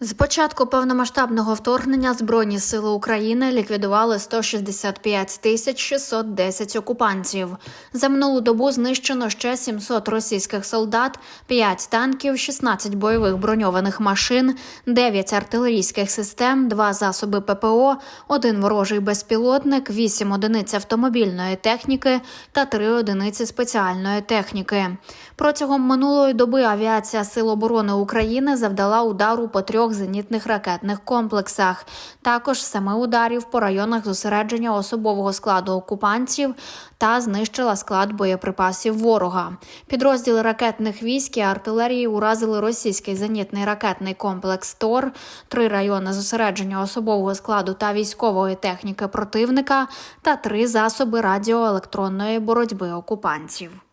З початку повномасштабного вторгнення Збройні сили України ліквідували 165 тисяч 610 окупантів. За минулу добу знищено ще 700 російських солдат, 5 танків, 16 бойових броньованих машин, 9 артилерійських систем, 2 засоби ППО, 1 ворожий безпілотник, 8 одиниць автомобільної техніки та 3 одиниці спеціальної техніки. Протягом минулої доби авіація Сил оборони України завдала удару по трьох зенітних ракетних комплексах. Також семи ударів по районах зосередження особового складу окупантів та знищила склад боєприпасів ворога. Підрозділи ракетних військ і артилерії уразили російський зенітний ракетний комплекс ТОР, три райони зосередження особового складу та військової техніки противника та три засоби радіоелектронної боротьби окупантів.